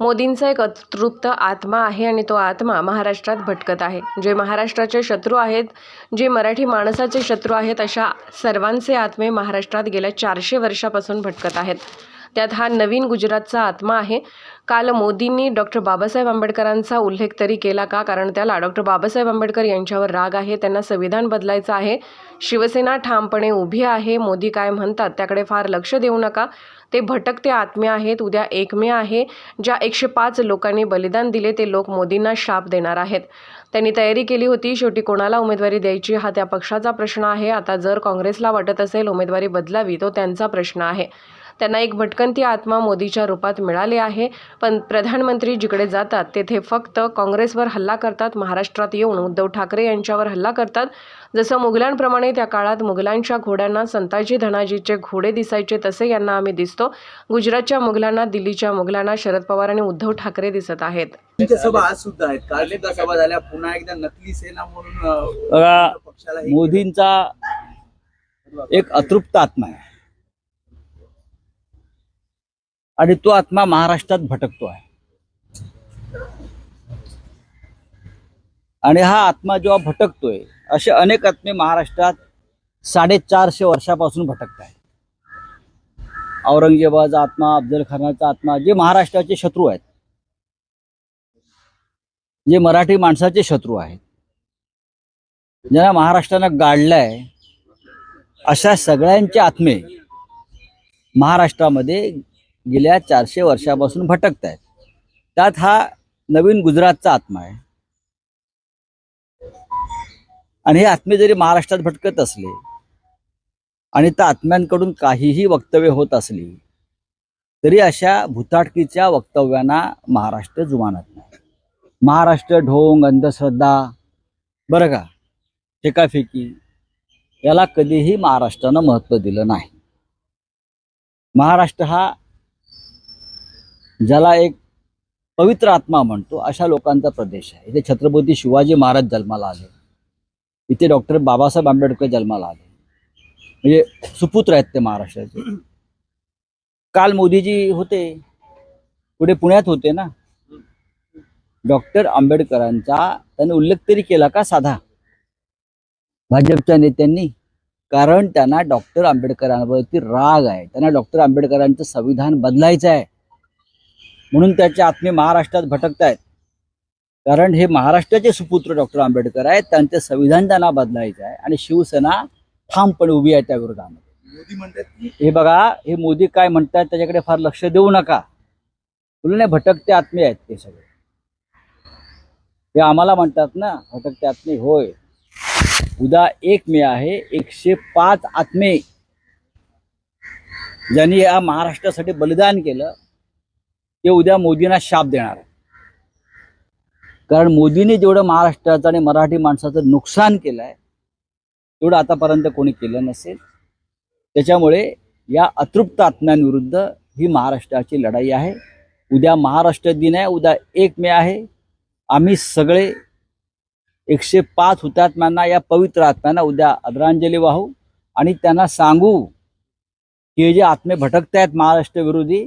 मोदींचा एक अतृप्त आत्मा आहे आणि तो आत्मा महाराष्ट्रात भटकत आहे. जे महाराष्ट्राचे शत्रू आहेत जे मराठी माणसाचे शत्रू आहेत अशा सर्वांचे आत्मे महाराष्ट्रात गेल्या चारशे वर्षापासून भटकत आहेत. त्यात हा नवीन गुजरातचा आत्मा आहे. काल मोदींनी डॉक्टर बाबासाहेब आंबेडकरांचा उल्लेख तरी केला का? कारण त्याला डॉक्टर बाबासाहेब आंबेडकर यांच्यावर राग आहे त्यांना संविधान बदलायचं आहे. शिवसेना ठामपणे उभी आहे मोदी काय म्हणतात त्याकडे फार लक्ष देऊ नका. ते भटकते आत्मे आहेत उद्या एक मे आहे. ज्या एकशे पाच लोकांनी बलिदान दिले ते लोक मोदींना शाप देणार आहेत. त्यांनी तयारी केली होती शेवटी कोणाला उमेदवारी द्यायची हा त्या पक्षाचा प्रश्न आहे. आता जर काँग्रेसला वाटत असेल उमेदवारी बदलावी तो त्यांचा प्रश्न आहे. त्यांना एक भटकंती आत्मा मोदीच्या रूपात मिळाली आहे. पण प्रधानमंत्री जिकडे जातात तेथे फक्त काँग्रेसवर हल्ला करतात महाराष्ट्रात येऊन उद्धव ठाकरे यांच्यावर हल्ला करतात. जसं मुघलांप्रमाणे त्या काळात मुघलांच्या घोड्यांना संताजी धनाजीचे घोडे दिसायचे तसे यांना आम्ही दिसतो. गुजरातच्या मुघलांना दिल्लीच्या मुघलांना शरद पवार आणि उद्धव ठाकरे दिसत आहेत. त्यांच्या सभा आज सुद्धा आहेत. काल सुद्धा सभा झाल्या. पुन्हा एकदा नकली सेना म्हणून अं, बघा पक्षाला मोदींचा एक अतृप्त आत्मा आहे. आणि तो आत्मा महाराष्ट्रात भटकतो आहे. आणि हा आत्मा जेव्हा भटकतोय असे अनेक आत्मे महाराष्ट्रात साडेचारशे वर्षापासून भटकत आहेत. औरंगजेबाचा आत्मा अफजल खानाचा आत्मा जे महाराष्ट्राचे शत्रू आहेत जे मराठी माणसाचे शत्रू आहेत ज्यांना महाराष्ट्रानं गाडलंय अशा सगळ्यांचे आत्मे महाराष्ट्रामध्ये गेल्या चारशे वर्षापासून भटकत आहेत त्यात हा नवीन गुजरातचा आत्मा आहे. आणि हे आत्मे जरी महाराष्ट्रात भटकत असले आणि त्या आत्म्यांकडून काहीही वक्तव्य होत असली तरी अशा भूताटकीच्या वक्तव्यांना महाराष्ट्र जुमानत नाही. महाराष्ट्र ढोंग अंधश्रद्धा बरं का? फेकाफेकी याला कधीही महाराष्ट्रानं महत्त्व दिलं नाही. महाराष्ट्र हा ज्याला एक पवित्र आत्मा म्हणतो अशा लोकांचा प्रदेश आहे. इथे छत्रपती शिवाजी महाराज जन्माला आले. इथे डॉक्टर बाबासाहेब आंबेडकर जन्माला आले. म्हणजे सुपुत्र आहेत ते महाराष्ट्राचे. काल मोदीजी होते. पुढे पुण्यात होते ना. डॉक्टर आंबेडकरांचा त्यांनी उल्लेख तरी केला का साधा? भाजपच्या नेत्यांनी. कारण त्यांना डॉक्टर आंबेडकरांवरती राग आहे. त्यांना डॉक्टर आंबेडकरांचं संविधान बदलायचं आहे. म्हणून त्याचे आत्मे महाराष्ट्रात भटकत आहेत कारण हे महाराष्ट्राचे सुपुत्र डॉक्टर आंबेडकर आहेत त्यांचं संविधान त्यांना बदलायचं आहे आणि शिवसेना ठामपणे उभी आहे त्या विरोधामध्ये. मोदी म्हणतात हे बघा हे मोदी काय म्हणतात त्याच्याकडे फार लक्ष देऊ नका. तुला नाही भटकते आत्मे आहेत ते सगळे. हे आम्हाला म्हणतात ना भटकते आत्मे होय. उद्या एक मे आहे एकशे पाच आत्मे. ज्यांनी या महाराष्ट्रासाठी बलिदान केलं ते उद्या मोदींना शाप देणार आहे. कारण मोदींनी जेवढं महाराष्ट्राचं आणि मराठी माणसाचं नुकसान केलं आहे तेवढं आतापर्यंत कोणी केलं नसेल. त्याच्यामुळे या अतृप्त आत्म्यांविरुद्ध ही महाराष्ट्राची लढाई आहे. उद्या महाराष्ट्र दिन आहे उद्या एक मे आहे. आम्ही सगळे एकशे पाच हुतात्म्यांना या पवित्र आत्म्यांना उद्या आदरांजली वाहू आणि त्यांना सांगू की हे जे आत्मे भटकत आहेत महाराष्ट्र विरोधी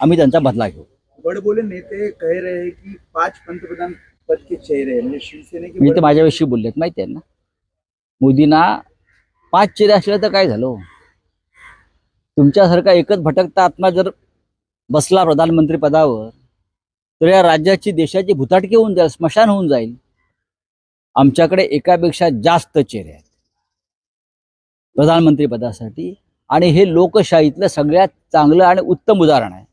आम्ही त्यांचा बदला घेऊ. बड़बोले नेते कह रहे हैं कि पांच पंतप्रधान पद के चेहरे म्हणजे शिवसेने के मी तर माझ्याविषयी बोललेत माहिती आहे ना? मोदींना पाच चेहरे असले तर काय झालं? तुमच्यासारखा एकच भटकता आत्मा जर बसला प्रधानमंत्री पदावर तर या राज्याची देशाची भुताटकी होऊन जाईल स्मशान होऊन जाईल. आमच्याकडे एकापेक्षा जास्त चेहरे आहेत. प्रधानमंत्री पदासाठी. आणि हे लोकशाहीतलं सगळ्यात चांगलं आणि उत्तम उदाहरण आहे.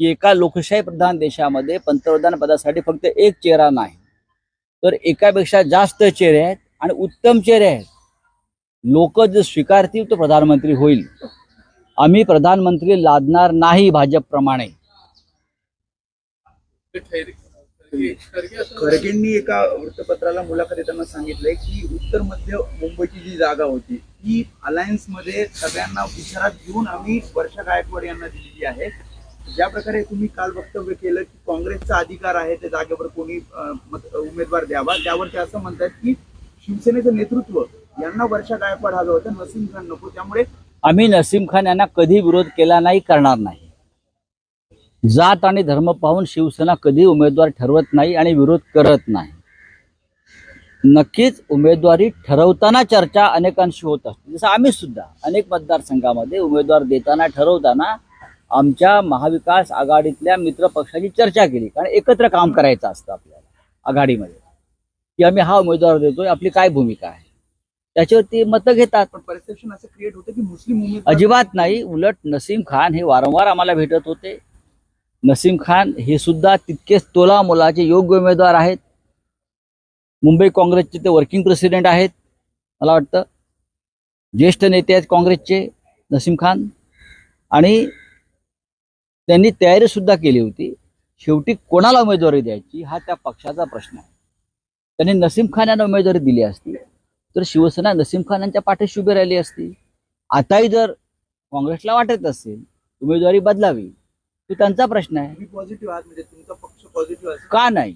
की एका लोकशाही प्रधान देशामध्ये पंतप्रधान पदासाठी फक्त एक चेहरा नाही. तर एकापेक्षा जास्त चेहरे आहेत आणि उत्तम चेहरे आहेत. लोक जे स्वीकारतील तो प्रधानमंत्री होईल. आम्ही प्रधानमंत्री लादणार नाही भाजपप्रमाणे. खरगेंनी एका वृत्तपत्राला मुलाखत देताना सांगितलंय की उत्तर मध्य मुंबईची जी जागा होती ती अलायन्समध्ये सगळ्यांना विचारात घेऊन आम्ही वर्षा गायकवाड यांना दिलेली आहे. ज्या प्रकारे तुम्ही काल वक्तव्य केलं की काँग्रेसचा अधिकार आहे त्या जागेवर कोणी उमेदवार द्यावा. त्यावर ते असं म्हणतात की शिवसेनेचं नेतृत्व यांना वर्षा गायकवाड हवं होतं नसीम खान नको. त्यामुळे आम्ही नसीम खान यांना कधी विरोध केला नाही करणार नाही. जात आणि धर्म पाहून शिवसेना कधी उमेदवार ठरवत नाही आणि विरोध करत नाही. नक्कीच उमेदवारी ठरवताना चर्चा अनेकांशी होत असते. जसं आम्ही सुद्धा अनेक मतदारसंघामध्ये उमेदवार देताना ठरवताना आमच्या महाविकास आघाडीतल्या मित्र पक्षाची चर्चा केली. कारण एकत्र काम करायचं असतं आपल्याला आघाडीमध्ये. की आम्ही हा उमेदवार देतोय आपली काय भूमिका आहे? त्याच्यावरती मतं घेतात. पण परसेप्शन असं क्रिएट होतं की मुस्लिम अजिबात नाही. उलट नसीम खान हे वारंवार आम्हाला भेटत होते. नसीम खान हे सुद्धा तितकेच तोला मोलाचे योग्य उमेदवार आहेत. मुंबई काँग्रेसचे ते वर्किंग प्रेसिडेंट आहेत मला वाटतं. ज्येष्ठ नेते आहेत काँग्रेसचे नसीम खान. आणि त्यांनी तयारी सुद्धा केली होती. शेवटी कोणाला उमेदवारी द्यायची हा त्या पक्षाचा प्रश्न आहे. त्यांनी नसीम खान यांना उमेदवारी दिली असती तर शिवसेना नसीम खान यांच्या पाठीशी उभी राहिली असती. आताही जर काँग्रेसला वाटत असेल उमेदवारी बदलावी तो त्यांचा प्रश्न आहे. पॉझिटिव्ह म्हणजे तुमचा पक्ष पॉझिटिव्ह का नाही?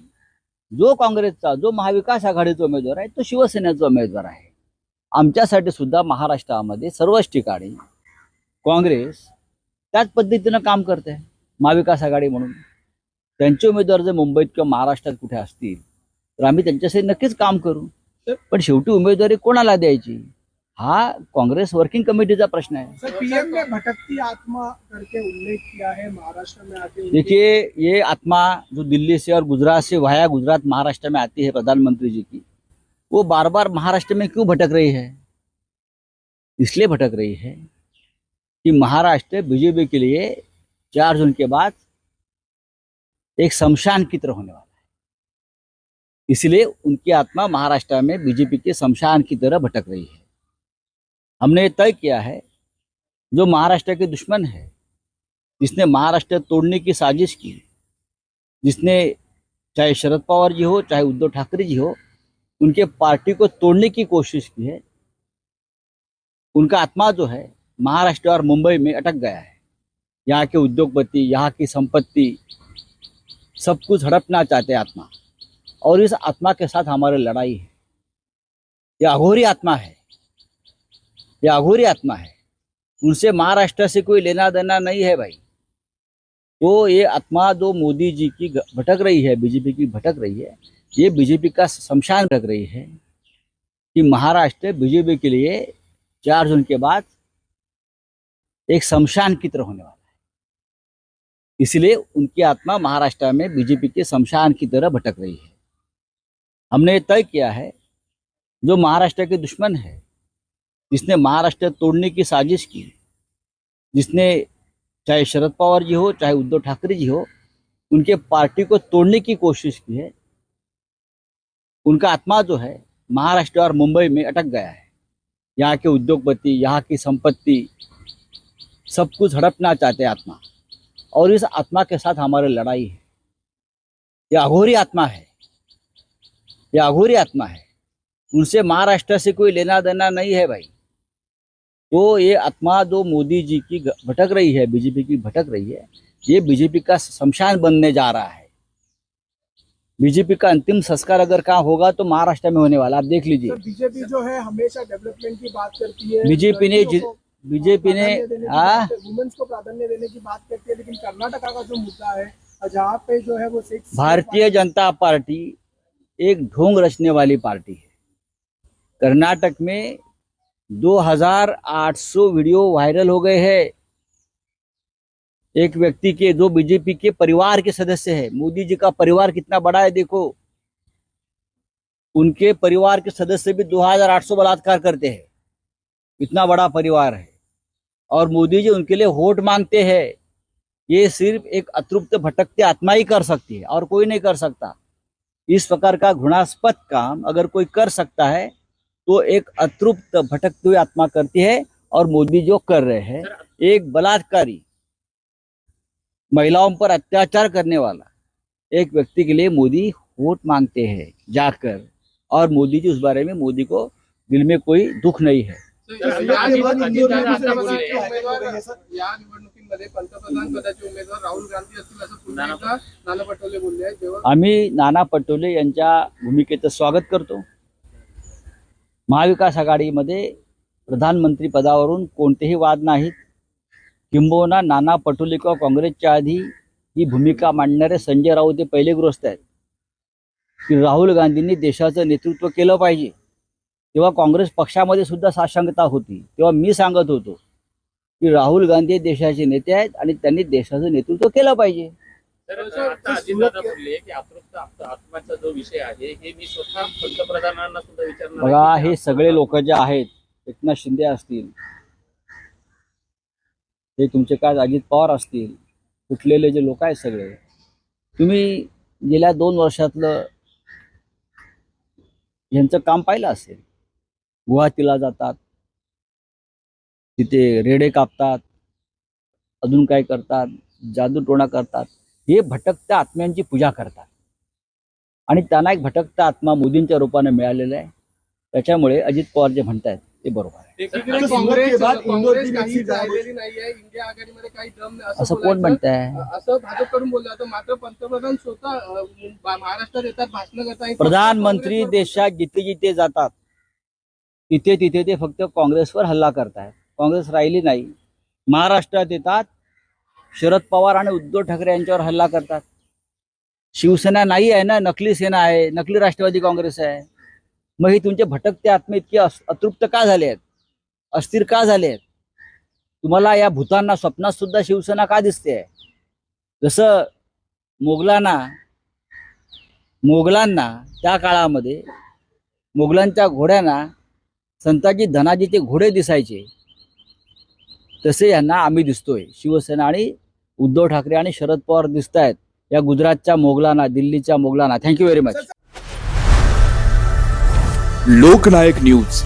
जो काँग्रेसचा जो महाविकास आघाडीचा उमेदवार आहे तो शिवसेनेचा उमेदवार आहे. आमच्यासाठी सुद्धा महाराष्ट्रामध्ये सर्वच ठिकाणी काँग्रेस त्याच पद्धतीनं काम करते महाविकास आघाडी म्हणून. त्यांचे उमेदवार जर मुंबईत किंवा महाराष्ट्रात कुठे असतील तर आम्ही त्यांच्यासाठी नक्कीच काम करू. पण शेवटी उमेदवारी कोणाला द्यायची? हा काँग्रेस वर्किंग कमिटीचा प्रश्न आहे. सर पीएम ने भटकती आत्मा करके उल्लेख किया है महाराष्ट्र में आके उनकी- देखिए ये आत्मा जो दिल्ली से और गुजरात से वाया गुजरात महाराष्ट्र में आती है प्रधानमंत्री जी की वो बार बार महाराष्ट्र में क्यों भटक रही है? इसलिए भटक रही है कि महाराष्ट्र बीजेपी के लिए चार जून के बाद एक शमशान की तरह होने वाला है। इसलिए उनकी आत्मा महाराष्ट्र में बीजेपी के शमशान की तरह भटक रही है। हमने तय किया है, जो महाराष्ट्र के दुश्मन है, जिसने महाराष्ट्र तोड़ने की साजिश की, जिसने चाहे शरद पवार जी हो, चाहे उद्धव ठाकरे जी हो, उनके पार्टी को तोड़ने की कोशिश की है, उनका आत्मा जो है महाराष्ट्र और मुंबई में अटक गया है। यहाँ के उद्योगपति, यहाँ की संपत्ति, सब कुछ हड़पना चाहते आत्मा। और इस आत्मा के साथ हमारी लड़ाई है। ये अघोरी आत्मा है। ये अघोरी आत्मा है। उनसे महाराष्ट्र से कोई लेना देना नहीं है भाई। तो ये आत्मा जो मोदी जी की भटक रही है, बीजेपी की भटक रही है। ये बीजेपी का शमशान भटक रही है कि महाराष्ट्र बीजेपी के लिए चार जून के बाद एक शमशान की तरह होने वाला है। इसलिए उनकी आत्मा महाराष्ट्र में बीजेपी के शमशान की तरह भटक रही है। हमने तय किया है, जो महाराष्ट्र के दुश्मन है, जिसने महाराष्ट्र तोड़ने की साजिश की, जिसने चाहे शरद पवार जी हो, चाहे उद्धव ठाकरे जी हो, उनके पार्टी को तोड़ने की कोशिश की है। उनका आत्मा जो है, महाराष्ट्र और मुंबई में अटक गया है। यहाँ के उद्योगपति, यहाँ की संपत्ति सब कुछ हड़पना चाहते हैं आत्मा। और इस आत्मा के साथ हमारी लड़ाई है। ये अघोरी आत्मा है। ये अघोरी आत्मा है। उनसे महाराष्ट्र से कोई लेना देना नहीं है भाई। तो ये आत्मा जो मोदी जी की भटक रही है बीजेपी की भटक रही है। ये बीजेपी का शमशान बनने जा रहा है। बीजेपी का अंतिम संस्कार अगर कहाँ होगा तो महाराष्ट्र में होने वाला। आप देख लीजिए। बीजेपी जो है हमेशा डेवलपमेंट की बात करती है। बीजेपी ने बीजेपी ने की हाँ? वुमेन्स को प्राधान्य देने की बात करती है लेकिन कर्नाटका का जो मुद्दा है जहाँ पे जो है वो सिक्स भारतीय जनता पार्टी एक ढोंग रचने वाली पार्टी है। कर्नाटक में 2800 वीडियो वायरल हो गए हैं। एक व्यक्ति के जो बीजेपी के परिवार के सदस्य है। मोदी जी का परिवार कितना बड़ा है देखो। उनके परिवार के सदस्य भी 2800 बलात्कार करते हैं। इतना बड़ा परिवार है। और मोदी जी उनके लिए वोट मांगते हैं। ये सिर्फ़ एक अतृप्त भटकते आत्मा ही कर सकती है और कोई नहीं कर सकता। इस प्रकार का घृणास्पद काम अगर कोई कर सकता है तो एक अतृप्त भटकती हुई आत्मा करती है और मोदी जो कर रहे हैं एक बलात्कारी महिलाओं पर अत्याचार करने वाला एक व्यक्ति के लिए मोदी वोट मांगते हैं जाकर। और मोदी जी उस बारे में मोदी को दिल में कोई दुख नहीं है। या निवडणुकीमध्ये पंतप्रधान पदाचे उमेदवार राहुल गांधी असतील असं पुन्हा एकदा नाना पटोले बोलले आहेत. जेव्हा आम्ही नाना पटोले यांच्या भूमिकेचं स्वागत करतो. महाविकास आघाडीमध्ये प्रधानमंत्री पदावरून कोणतेही वाद नाहीत. किंबहुना नाना पटोले किंवा काँग्रेसच्या आधी ही भूमिका मांडणारे संजय राऊत हे पहिले गृहस्थ आहेत. की राहुल गांधींनी देशाचं नेतृत्व केलं पाहिजे. तेव्हा काँग्रेस पक्षामध्ये सुद्धा साशंकता होती. तेव्हा मी सांगत होतो की राहुल गांधी देशाचे नेते आहेत आणि त्यांनी देशाचं नेतृत्व केलं पाहिजे. हे बघा हे सगळे लोक जे आहेत एकनाथ शिंदे असतील हे तुमचे काय अजित पवार असतील कुठलेले जे लोक आहेत सगळे तुम्ही गेल्या दोन वर्षातलं यांचं काम पाहिलं असेल? गुवाहाटीला जातात. तिथे रेडे कापतात. अजून काय करतात? जादूटोणा करतात. हे भटकत्या आत्म्यांची पूजा करतात. आणि त्यांना एक भटकता आत्मा मोदींच्या रूपाने मिळालेला आहे. त्याच्यामुळे अजित पवार जे म्हणतायत ते बरोबर आहे. असं कोण. म्हणताय? असं भाजपकडून बोललं जातं. मात्र पंतप्रधान स्वतः महाराष्ट्रात येतात भाषण करतात प्रधानमंत्री देशात जिथे जिथे जातात. तिथे तिथे ते फक्त काँग्रेसवर हल्ला करतायत. काँग्रेस राहिली नाही. महाराष्ट्रात येतात. शरद पवार आणि उद्धव ठाकरे यांच्यावर हल्ला करतात. शिवसेना नाही आहे ना नकली सेना आहे नकली राष्ट्रवादी काँग्रेस आहे. मग हे तुमचे भटकते आत्मे इतके अतृप्त का झाले आहेत? अस्थिर का झाले आहेत? तुम्हाला या भूतांना स्वप्नात सुद्धा शिवसेना का दिसते? जसं मोगलांना मोगलांना त्या काळामध्ये मोगलांच्या घोड्यांना संताजी धनाजीचे घोडे दिसायचे. तसे यांना आम्ही दिसतोय. शिवसेना आणि उद्धव ठाकरे आणि शरद पवार दिसत आहेत या गुजरातच्या मोगलांना दिल्लीच्या मोगलांना. Thank you very much Loknayak news.